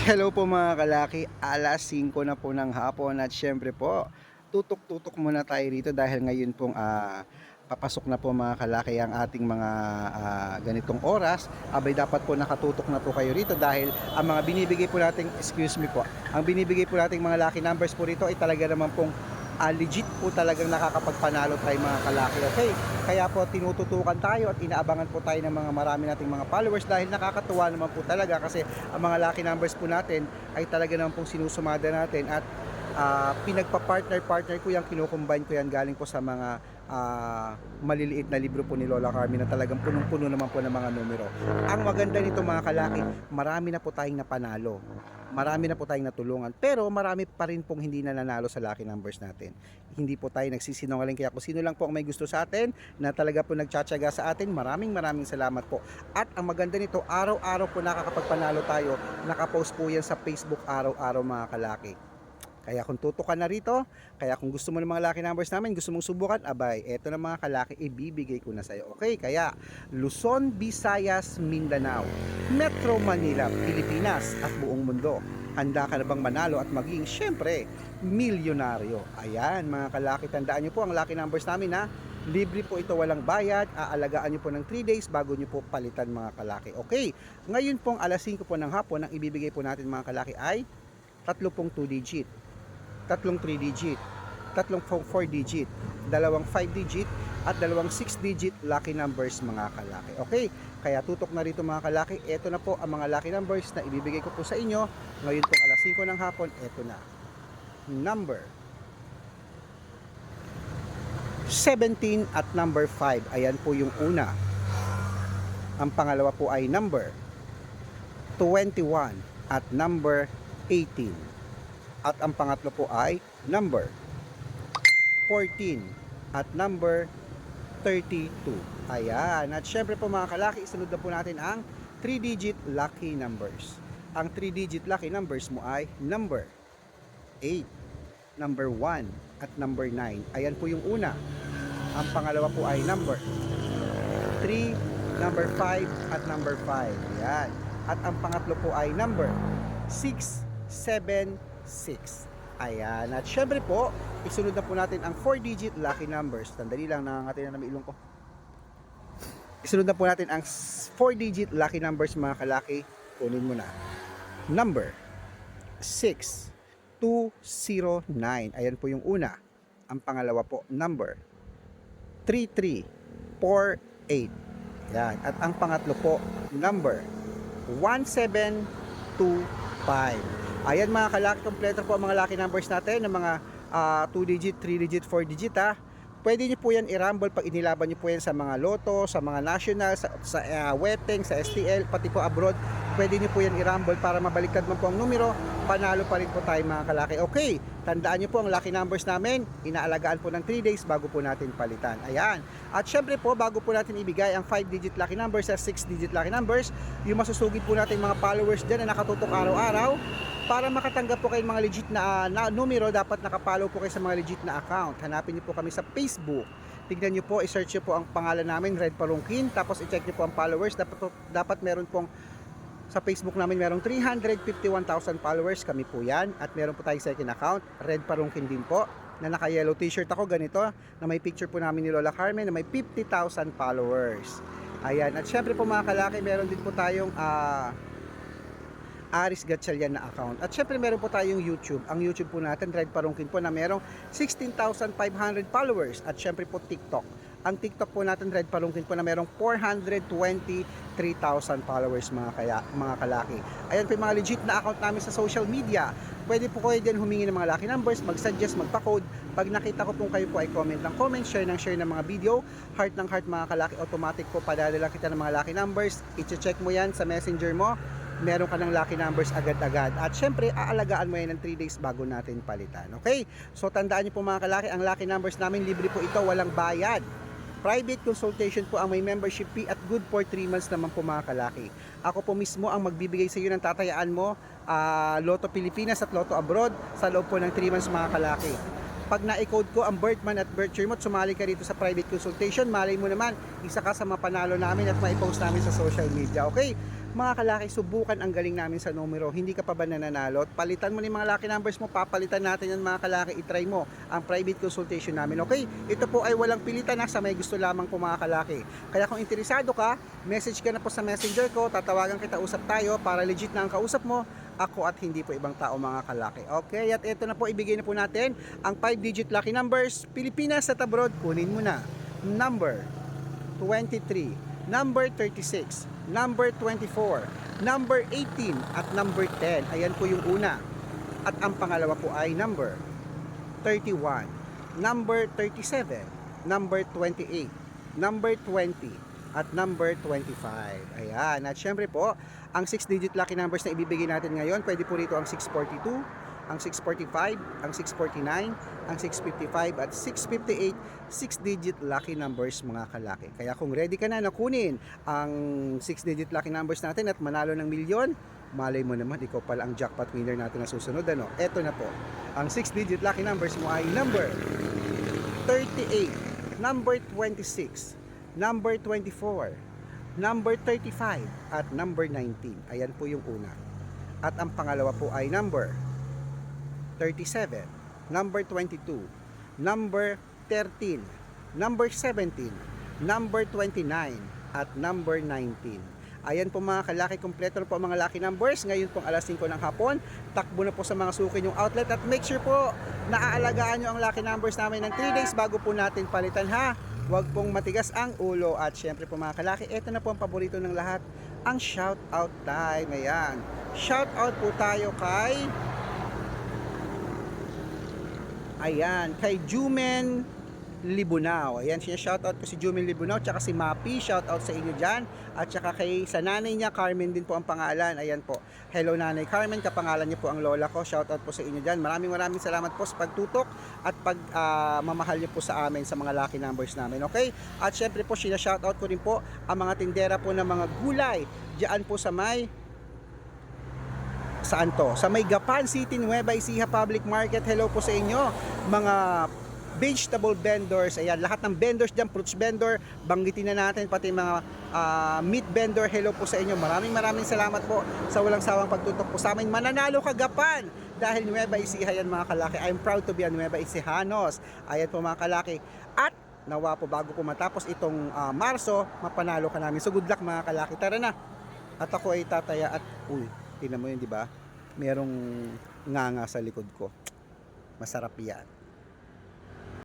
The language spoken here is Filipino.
Hello po mga kalaki, alas 5 na po ng hapon at syempre po, tutok-tutok muna tayo rito dahil ngayon pong ah, papasok na po mga kalaki ang ating mga ah, ganitong oras. Abay dapat po nakatutok na po kayo rito dahil ang mga binibigay po nating, excuse me po, ang binibigay po nating mga lucky numbers po rito ay talaga naman pong ah, legit po talagang nakakapagpanalo tayo mga kalaki. Okay? Kaya po tinututukan tayo at inaabangan po tayo ng mga marami nating mga followers dahil nakakatuwa naman po talaga kasi ang mga lucky numbers po natin ay talaga naman pong sinusumada natin at ah, pinagpa-partner-partner ko yan, kinukumbine ko yan galing po sa mga ah, maliliit na libro po ni Lola Carmen na talagang punong-puno naman po ng mga numero. Ang maganda nito mga kalaki, marami na po tayong napanalo. Marami na po tayong natulungan. Pero marami pa rin pong hindi na nanalo sa lucky numbers natin. Hindi po tayo nagsisinungaling. Kaya kung sino lang po ang may gusto sa atin, na talaga po nagtsatsaga sa atin, maraming maraming salamat po. At ang maganda nito, araw-araw po nakakapagpanalo tayo. Nakapost po yan sa Facebook araw-araw mga kalaki. Kaya kung tutukan na rito, kaya kung gusto mo ng mga lucky numbers namin, gusto mong subukan, abay, eto na mga kalaki, ibibigay ko na sa'yo. Okay, kaya Luzon, Visayas, Mindanao, Metro Manila, Pilipinas at buong mundo. Handa ka na bang manalo at maging, syempre, milyonaryo? Ayan, mga kalaki, tandaan nyo po ang lucky numbers namin ha. Libre po ito, walang bayad. Aalagaan nyo po ng 3 days bago nyo po palitan mga kalaki. Okay, ngayon pong alas 5 po ng hapon, ang ibibigay po natin mga kalaki ay tatlo pong 2 digit tatlong 3 digit, tatlong 4 digit, dalawang 5 digit, at dalawang 6 digit lucky numbers mga kalaki. Okay, kaya tutok na rito mga kalaki. Ito na po ang mga lucky numbers na ibibigay ko po sa inyo. Ngayon po alas 5 ng hapon, ito na. Number 17 at number 5. Ayan po yung una. Ang pangalawa po ay number 21 at number 18. At ang pangatlo po ay number 14 at number 32. Ayan. At syempre po mga kalaki, isunod na po natin ang 3-digit lucky numbers. Ang 3-digit lucky numbers mo ay number 8, number 1, at number 9. Ayan po yung una. Ang pangalawa po ay number 3, number 5, at number 5. Ayan. At ang pangatlo po ay number 6, 7, 6. Ayan. At syempre po, isunod na po natin ang 4-digit lucky numbers. Sandali lang, nangangati na namin ilong ko. Isunod na po natin ang 4-digit lucky numbers mga kalaki. Kunin mo na. Number 6, 209. Ayan po yung una. Ang pangalawa po, number 3348. Yan. At ang pangatlo po, number 1725. Ayan mga kalaki, kompleto po ang mga lucky numbers natin ng mga 2 digit, 3 digit, 4 digit ha. Pwede niyo po yan i-rumble pag inilaban niyo po yan sa mga loto, sa mga national, sa, sa uh, wedding, sa STL, pati po abroad. Pwede niyo po yan i-rumble para mabaliktad man po ang numero, panalo pa rin po tayo mga kalaki. Okay, tandaan niyo po ang lucky numbers namin, inaalagaan po ng 3 days bago po natin palitan. Ayan. At syempre po, bago po natin ibigay ang 5-digit lucky numbers sa 6-digit lucky numbers, yung masusugid po natin mga followers dyan na nakatutok araw-araw, para makatanggap po kayo ng mga legit na, na numero, dapat nakapollow po kayo sa mga legit na account. Hanapin niyo po kami sa Facebook. Tignan niyo po, i-search niyo po ang pangalan namin, Red Palungkin, tapos i-check niyo po ang followers. Dapat, dapat meron pong sa Facebook namin merong 351,000 followers, kami po yan. At meron po tayong second account, Red Parungkin din po, na naka-yellow t-shirt ako ganito, na may picture po namin ni Lola Carmen, na may 50,000 followers. Ayan, at syempre po mga kalaki, meron din po tayong ah, Aris Gatchalian na account. At syempre meron po tayong YouTube. Ang YouTube po natin, Red Parungkin po na merong 16,500 followers. At syempre po TikTok. Ang TikTok po natin, Red Palungkin po na merong 423,000 followers mga, kaya, mga kalaki. Ayan po yung mga legit na account namin sa social media. Pwede po kayo din humingi ng mga lucky numbers, mag-suggest, magpa-code. Pag nakita ko po kayo po ay comment ng comment, share ng share ng mga video, heart ng heart mga kalaki, automatic po padadala kita ng mga lucky numbers. I-check mo yan sa messenger mo meron ka ng lucky numbers agad-agad. At syempre, aalagaan mo yan ng 3 days bago natin palitan. Okay? So, tandaan niyo po mga kalaki, ang lucky numbers namin, libre po ito, walang bayad. Private consultation po ang may membership fee at good for 3 months naman po mga kalaki. Ako po mismo ang magbibigay sa iyo ng tatayaan mo, ah, Lotto Pilipinas at Lotto Abroad sa loob po ng 3 months mga kalaki. Pag na-code ko ang birth month at birth year mo, at sumali ka rito sa private consultation, malay mo naman, isa ka sa mapanalo namin at maipost namin sa social media. Okay? Mga kalaki, subukan ang galing namin sa numero. Hindi ka pa ba nananalo? Palitan mo ni mga lucky numbers mo. Papalitan natin yan mga kalaki. I-try mo ang private consultation namin. Okay? Ito po ay walang pilitan na sa may gusto lamang po mga kalaki. Kaya kung interesado ka, message ka na po sa messenger ko. Tatawagan kita, usap tayo para legit na ang kausap mo. Ako at hindi po ibang tao mga kalaki. Okay? At ito na po, ibigay na po natin ang 5-digit lucky numbers. Pilipinas at abroad, kunin mo na. Number 23, number 36, number 24, number 18 at number 10. Ayan po yung una. At ang pangalawa po ay number 31, number 37, number 28, number 20 at number 25. Ayan. At syempre po, ang 6-digit lucky numbers na ibibigay natin ngayon, pwede po rito ang 642, ang 645, ang 649, ang 655 at 658 6-digit lucky numbers mga kalaki. Kaya kung ready ka na na kunin ang 6-digit lucky numbers natin at manalo ng milyon, malay mo naman, ikaw pala ang jackpot winner natin na susunod. Ano? Eto na po. Ang 6-digit lucky numbers mo ay number 38, number 26, number 24, number 35, at number 19. Ayan po yung una. At ang pangalawa po ay number 37, number 22, number 13, number 17, number 29, at number 19. Ayan po mga kalaki, kompleto na po ang mga lucky numbers. Ngayon pong alas 5 ng hapon, takbo na po sa mga suki yung outlet at make sure po na aalagaan nyo ang lucky numbers namin ng 3 days bago po natin palitan ha. Huwag pong matigas ang ulo at syempre po mga kalaki, ito na po ang paborito ng lahat, ang shout out time. Ayan. Shout out po tayo kay Ayan, kay Jumen Libunao. Ayan, siya shoutout ko si Jumen Libunao, tsaka si Mapi, shoutout sa inyo dyan. At tsaka kay sa nanay niya, Carmen din po ang pangalan. Ayan po. Hello nanay Carmen, kapangalan niyo po ang lola ko. Shoutout po sa inyo dyan. Maraming maraming salamat po sa pagtutok at pag ah, mamahal niyo po sa amin sa mga lucky numbers namin. Okay? At syempre po, sina shoutout ko rin po ang mga tindera po ng mga gulay. Diyan po sa may saan to? Sa may Gapan City, Nueva Ecija Public Market. Hello po sa inyo, mga vegetable vendors. Ayan, lahat ng vendors dyan, fruits vendor, banggitin na natin, pati mga ah, meat vendor. Hello po sa inyo. Maraming maraming salamat po sa walang sawang pagtutok po sa amin. Mananalo ka Gapan! Dahil Nueva Ecija yan mga kalaki. I'm proud to be a Nueva Ecijanos. Ayan po mga kalaki. At nawa po bago po matapos itong ah, Marso, mapanalo ka namin. So good luck mga kalaki. Tara na! At ako ay tataya at, uy, tingnan mo yun, di ba? Merong nganga sa likod ko. Masarap yan.